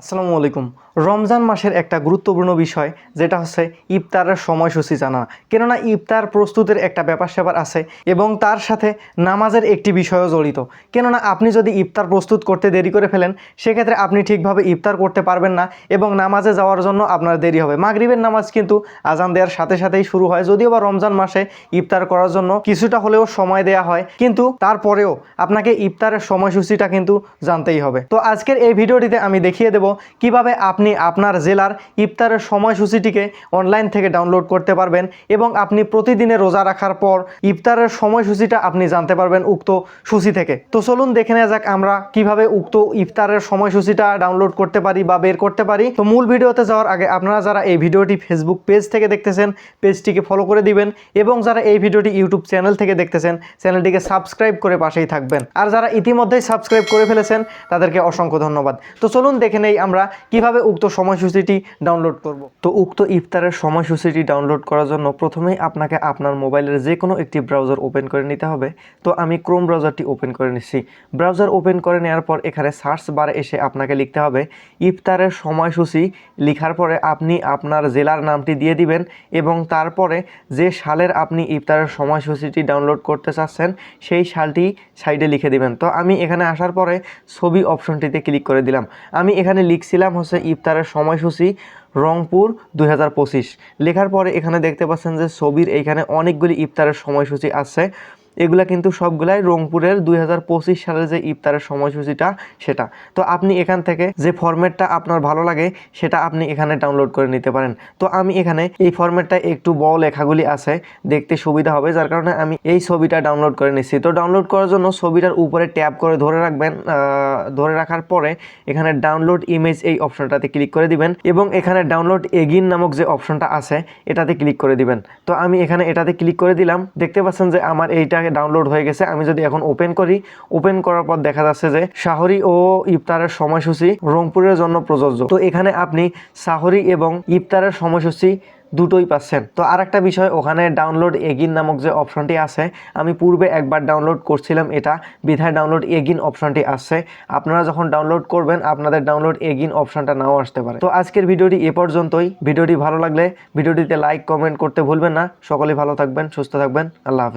আসসালামু আলাইকুম। রমজান মাসের একটা গুরুত্বপূর্ণ বিষয়, যেটা হচ্ছে ইফতারের সময়সূচি জানা। কেননা ইফতার প্রস্তুতের একটা ব্যাপার স্যাপার আছে এবং তার সাথে নামাজের একটি বিষয়ও জড়িত। কেননা আপনি যদি ইফতার প্রস্তুত করতে দেরি করে ফেলেন, সেক্ষেত্রে আপনি ঠিকভাবে ইফতার করতে পারবেন না এবং নামাজে যাওয়ার জন্য আপনার দেরি হবে। মাগরিবের নামাজ কিন্তু আজান দেওয়ার সাথে সাথেই শুরু হয়, যদিও বা রমজান মাসে ইফতার করার জন্য কিছুটা হলেও সময় দেয়া হয়, কিন্তু তারপরেও আপনাকে ইফতারের সময়সূচিটা কিন্তু জানতেই হবে। তো আজকের এই ভিডিওটিতে আমি দেখিয়ে দেব কীভাবে আপনি আপনার জেলার ইফতারের সময়সূচিটিকে অনলাইন থেকে ডাউনলোড করতে পারবেন এবং আপনি প্রতিদিনে রোজা রাখার পর ইফতারের সময়সূচিটা আপনি জানতে পারবেন উক্ত সূচি থেকে। তো চলুন দেখে নেওয়া যাক আমরা কীভাবে উক্ত ইফতারের সময়সূচিটা ডাউনলোড করতে পারি বা বের করতে পারি। তো মূল ভিডিওতে যাওয়ার আগে আপনারা যারা এই ভিডিওটি ফেসবুক পেজ থেকে দেখতেছেন পেজটিকে ফলো করে দিবেন এবং যারা এই ভিডিওটি ইউটিউব চ্যানেল থেকে দেখতেছেন চ্যানেলটিকে সাবস্ক্রাইব করে পাশেই থাকবেন। আর যারা ইতিমধ্যেই সাবস্ক্রাইব করে ফেলেছেন, তাদেরকে অসংখ্য ধন্যবাদ। তো চলুন দেখে নেই আমরা কীভাবে উক্ত সময়সূচিটি ডাউনলোড করব? তো উক্ত ইফতারের সময়সূচিটি ডাউনলোড করার জন্য প্রথমেই আপনাকে আপনার মোবাইলের যে কোনো একটি ব্রাউজার ওপেন করে নিতে হবে। তো আমি ক্রোম ব্রাউজারটি ওপেন করে নিচ্ছি। ব্রাউজার ওপেন করে নেওয়ার পর এখানে সার্চ বারে এসে আপনাকে লিখতে হবে, ইফতারের সময়সূচি লিখার পরে আপনি আপনার জেলার নামটি দিয়ে দিবেন এবং তারপরে যে সালের আপনি ইফতারের সময়সূচিটি ডাউনলোড করতে চাচ্ছেন, সেই সালটি সাইডে লিখে দিবেন। তো আমি এখানে আসার পরে ছবি অপশনটিতে ক্লিক করে দিলাম। আমি এখানে লিখছিলাম হচ্ছে ইফতারের সময়সূচি রংপুর দুই হাজার পঁচিশ। লেখার পরে এখানে দেখতে পাচ্ছেন যে ছবির এইখানে অনেকগুলি ইফতারের সময়সূচি আছে। এগুলা কিন্তু সবগুলাই রংপুরের দুই হাজার পঁচিশ সালের যে ইফতারের সময়সূচিটা, সেটা। তো আপনি এখান থেকে যে ফরম্যাটটা আপনার ভালো লাগে, সেটা আপনি এখানে ডাউনলোড করে নিতে পারেন। তো আমি এখানে এই ফরম্যাটটা একটু বড় লেখাগুলি আছে, দেখতে সুবিধা হবে, যার কারণে আমি এই ছবিটা ডাউনলোড করে নিচ্ছি। তো ডাউনলোড করার জন্য ছবিটার উপরে ট্যাপ করে ধরে রাখবেন ধরে রাখার পরে এখানে ডাউনলোড ইমেজ এই অপশনটাতে ক্লিক করে দিবেন এবং এখানে ডাউনলোড এগিন নামক যে অপশনটা আছে, এটাতে ক্লিক করে দিবেন। তো আমি এখানে এটাতে ক্লিক করে দিলাম। দেখতে পাচ্ছেন যে আমার এইটা ডাউনলোড হয়ে গেছে। আমি যদি এখন ওপেন করি ওপেন করার পর দেখা যাচ্ছে যে শাহরি ও ইফতারের সময়সূচি রংপুরের জন্য প্রযোজ্য। তো এখানে আপনি শাহরি এবং ইফতারের সময়সূচি দুটোই পাচ্ছেন। তো আর একটা বিষয়, ওখানে ডাউনলোড এগিন নামক যে অপশনটি আছে, আমি পূর্বে একবার ডাউনলোড করছিলাম এটা, বিধায় ডাউনলোড এগিন অপশনটি আসছে আপনারা যখন ডাউনলোড করবেন, আপনাদের ডাউনলোড এগিন অপশনটা নাও আসতে পারে। তো আজকের ভিডিওটি এ পর্যন্তই। ভিডিওটি ভালো লাগলে ভিডিওটিতে লাইক কমেন্ট করতে ভুলবেন না। সকলেই ভালো থাকবেন, সুস্থ থাকবেন। আল্লাহ হাফিজ।